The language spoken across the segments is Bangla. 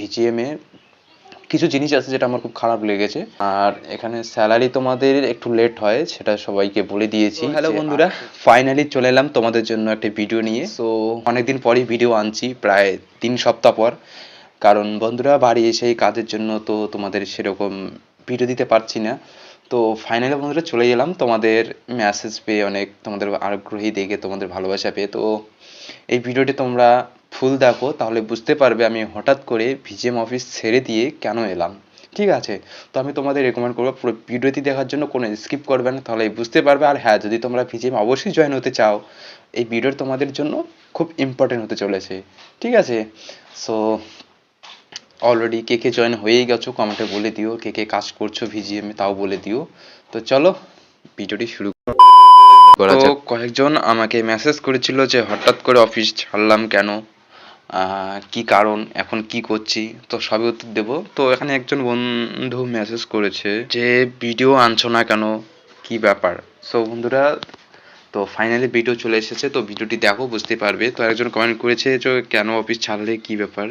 ভিজিএমে কিছু জিনিস আছে যেটা আমার খুব খারাপ লেগেছে। আর এখানে স্যালারি তোমাদের একটু লেট হয় সেটা সবাইকে বলে দিয়েছি হ্যালো বন্ধুরা। ফাইনালি চলে এলাম তোমাদের জন্য একটা ভিডিও নিয়ে। সো অনেকদিন পরই ভিডিও আনছি প্রায় তিন সপ্তাহ পর। কারণ বন্ধুরা বাড়ি এসে এই কাজের জন্য তো তোমাদের সেরকম ভিডিও দিতে পারছি না। তো ফাইনালি বন্ধুরা চলে গেলাম তোমাদের মেসেজ পেয়ে অনেক তোমাদের আগ্রহী দেখে তোমাদের ভালোবাসা পেয়ে। তো এই ভিডিওটি তোমরা ফুল দেখো তাহলে বুঝতে পারবে আমি হঠাৎ করে ভিজিএম অফিস ছেড়ে দিয়ে কেন এলাম। ঠিক আছে? তো আমি তোমাদের রেকমেন্ড করব পুরো ভিডিওটি দেখার জন্য কোনো স্কিপ করবে না তাহলে বুঝতে পারবে। আর হ্যাঁ যদি তোমরা ভিজিএম অবশ্যই জয়েন হতে চাও এই ভিডিওর তোমাদের জন্য খুব ইম্পর্টেন্ট হতে চলেছে। ঠিক আছে? সো অলরেডি কে কে জয়েন হয়েই গেছো কমেন্টে বলে দিও কে কে কাজ করছ ভিজিএম এ তাও বলে দিও। তো চলো ভিডিওটি শুরু করা তো কয়েকজন আমাকে মেসেজ করেছিল যে হঠাৎ করে অফিস ছাড়লাম কেন? কি কারণ, এখন কি করছি, তো সবই উত্তর দেবো। তো এখানে একজন বন্ধু মেসেজ করেছে যে ভিডিও আনছো না কেন? কি ব্যাপার? সো বন্ধুরা, তো ফাইনালি ভিডিও চলে এসেছে, তো ভিডিওটি দেখো, বুঝতে পারবে। তো একজন কমেন্ট করেছে যে, কেন অফিস ছাড়লে, কি ব্যাপার?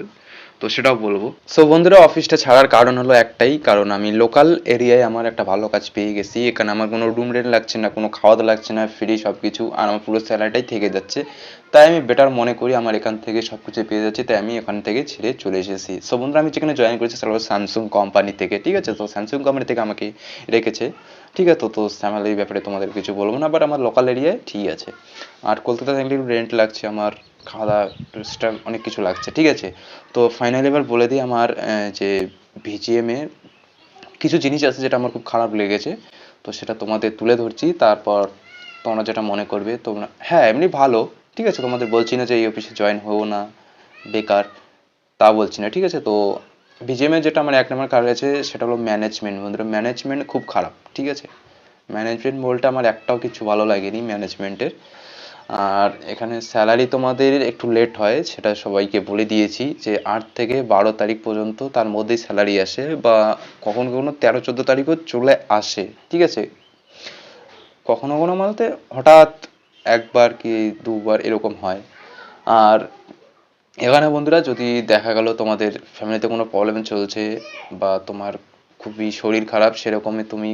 তো সেটাও বলব। সো বন্ধুরা অফিসটা ছাড়ার কারণ হলো একটাই, কারণ আমি লোকাল এরিয়ায় আমার একটা ভালো কাজ পেয়ে গেছি। এখানে আমার কোনো রুম রেন্ট লাগছে না, কোনো খাওয়া দাওয়া লাগছে না ফ্রি সব কিছু আর আমার পুরো স্যালারিটাই থেকে যাচ্ছে। তাই আমি বেটার মনে করি, আমার এখান থেকে সব কিছু পেয়ে যাচ্ছি, তাই আমি এখান থেকে ছেড়ে চলে এসেছি। সো বন্ধুরা, আমি যেখানে জয়েন করেছি, সেটা হলো স্যামসুং কোম্পানি থেকে, ঠিক আছে? তো স্যামসুং কোম্পানি থেকে আমাকে রেখেছে, ঠিক আছে? তো স্যামেলের ব্যাপারে তোমাদের কিছু বলব না বাট আমার লোকাল এরিয়ায় ঠিক আছে। আর কলকাতা থাকলে রেন্ট লাগছে আমার খাওয়া দাওয়া এক্সট্রা অনেক কিছু লাগছে, ঠিক আছে? তো ফাইনালি এবার বলে দিই আমার যে ভিজিএমে কিছু জিনিস আছে যেটা আমার খুব খারাপ লেগেছে, তো সেটা তোমাদের তুলে ধরছি, তারপর তোমরা যেটা মনে করবে, তোমরা হ্যাঁ এমনি ভালো, ঠিক আছে? তোমাদের বলছি না যে এই অফিসে জয়েন হও না, বেকার, তা বলছি না, ঠিক আছে? তো বিজিএমে যেটা আমার এক নম্বর কারণ আছে, সেটা হলো ম্যানেজমেন্ট বন্ধুরা। ম্যানেজমেন্ট খুব খারাপ, ঠিক আছে? ম্যানেজমেন্ট বলতে আমার একটাও কিছু ভালো লাগেনি ম্যানেজমেন্টের আর এখানে স্যালারি তোমাদের একটু লেট হয়, সেটা সবাইকে বলে দিয়েছি যে আট থেকে বারো তারিখ পর্যন্ত তার মধ্যেই স্যালারি আসে বা কখনো কখনো তেরো, চোদ্দ তারিখও চলে আসে, ঠিক আছে? কখনো কখনো বলতে হঠাৎ একবার কি দুবার এরকম হয়। আর এখানে বন্ধুরা যদি দেখা গেল তোমাদের ফ্যামিলিতে কোনো প্রবলেম চলছে বা তোমার খুবই শরীর খারাপ সেরকমই তুমি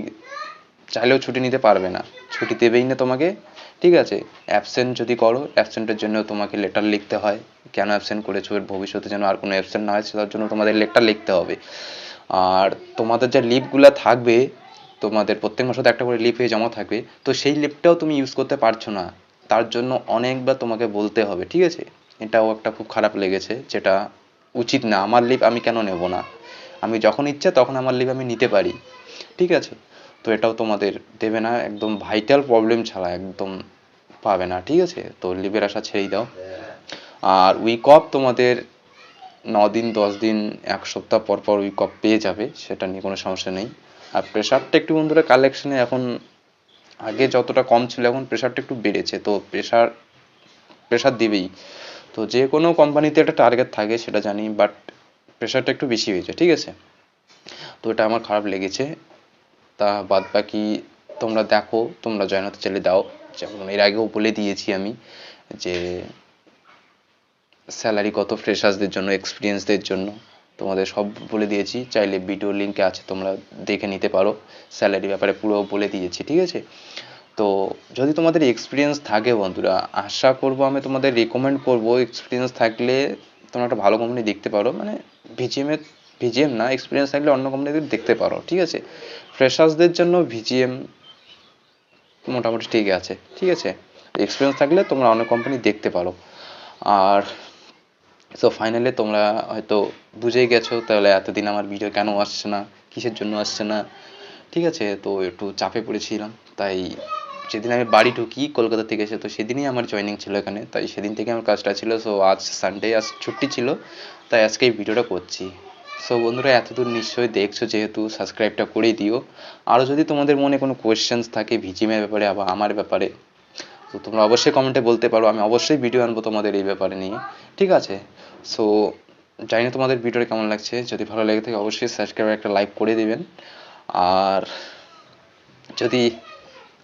চাইলেও ছুটি নিতে পারবে না। ছুটি দেবেই না তোমাকে। ঠিক আছে অ্যাবসেন্ট যদি করো অ্যাবসেন্টের জন্য তোমাকে লেটার লিখতে হয়। কেন অ্যাবসেন্ট করেছ? এর ভবিষ্যতে যেন আর কোনো অ্যাবসেন্ট না হয়, সেটার জন্য তোমাদের লেটার লিখতে হবে। আর তোমাদের যে লিভগুলো থাকবে, তোমাদের প্রত্যেক মাসে একটা করে লিভ হয়ে জমা থাকবে, তো সেই লিভটাও তুমি ইউজ করতে পারছ না। তার জন্য অনেকবার তোমাকে বলতে হবে, ঠিক আছে? এটাও একটা খুব খারাপ লেগেছে, যেটা উচিত না। আমার লিভ আমি কেন নেব না? আমি যখন ইচ্ছা তখন আমার লিভ আমি নিতে পারি। ঠিক আছে? তো এটাও তোমাদের দেবে না, একদম ভাইটাল প্রবলেম ছাড়া একদম পাবে না, ঠিক আছে? তো লিভের আশা ছেড়েই দাও। আর উইক অফ তোমাদের ন দিন দশ দিন এক সপ্তাহ পর পর উইক অফ পেয়ে যাবে, সেটা নিয়ে কোনো সমস্যা নেই। আর প্রেশারটা একটু বন্ধুরা কালেকশনে এখন আগে যতটা কম ছিল, এখন প্রেশারটা একটু বেড়েছে। তো প্রেশার প্রেশার দিবেই। তো যে কোনো কোম্পানিতে একটা টার্গেট থাকে, সেটা জানি বাট প্রেশারটা একটু বেশি হয়েছে, ঠিক আছে? তো এটা আমার খারাপ লেগেছে। তা বাদ বাকি তোমরা দেখো, তোমরা জয়েন হতে চাইলে দাও। যেমন এর আগেও বলে দিয়েছি আমি যে স্যালারি কত ফ্রেশার্সদের জন্য এক্সপিরিয়েন্সদের জন্য। তোমাদের সব বলে দিয়েছি, চাইলে ভিডিও লিঙ্কে আছে, তোমরা দেখে নিতে পারো। স্যালারি ব্যাপারে পুরো বলে দিয়েছি, ঠিক আছে? তো যদি তোমাদের এক্সপিরিয়েন্স থাকে বন্ধুরা, আশা করব আমি তোমাদের রেকমেন্ড করব। এক্সপিরিয়েন্স থাকলে তোমরা একটা ভালো কোম্পানি দেখতে পারো। মানে ভিজিএম এর ভিজিএম না এক্সপিরিয়েন্স থাকলে অন্য কোম্পানিতে দেখতে পারো, ঠিক আছে? ফ্রেশার্সদের জন্য ভিজিএম মোটামুটি ঠিক আছে ঠিক আছে? এক্সপিরিয়েন্স থাকলে তোমরা অনেক কোম্পানি দেখতে পারো। আর সো ফাইনালি তোমরা হয়তো বুঝেই গেছো, তাহলে এতদিন আমার ভিডিও কেন আসছে না, কিসের জন্য আসছে না, ঠিক আছে? তো একটু চাপে পড়েছিলাম, তাই যেদিন আমি বাড়ি ঢুকি কলকাতা থেকে এসে, তো সেদিনই আমার জয়েনিং ছিল এখানে, তাই সেদিন থেকে আমার কাজটা ছিল সো আজ সানডে আজ ছুটি ছিল, তাই আজকে এই ভিডিওটা করছি। সো বন্ধুরা, এতদূর নিশ্চয়ই দেখছ, যেহেতু সাবস্ক্রাইবটা করেই দিও। আরও যদি তোমাদের মনে কোনো কোয়েশ্চেন্স থাকে ভিজিমের ব্যাপারে আবার আমার ব্যাপারে, তো তোমরা অবশ্যই কমেন্টে বলতে পারো। আমি অবশ্যই ভিডিও আনব তোমাদের এই ব্যাপারে নিয়ে। ঠিক আছে? সো জানি না তোমাদের ভিডিওটা কেমন লাগছে। যদি ভালো লেগে থাকে, অবশ্যই সাবস্ক্রাইব একটা লাইক করে দিবেন। আর যদি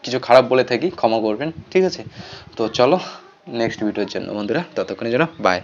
কিছু খারাপ বলে থাকি, ক্ষমা করবেন। ঠিক আছে? তো চলো নেক্সট ভিডিওর জন্য, বন্ধুরা, ততক্ষণের জন্য বাই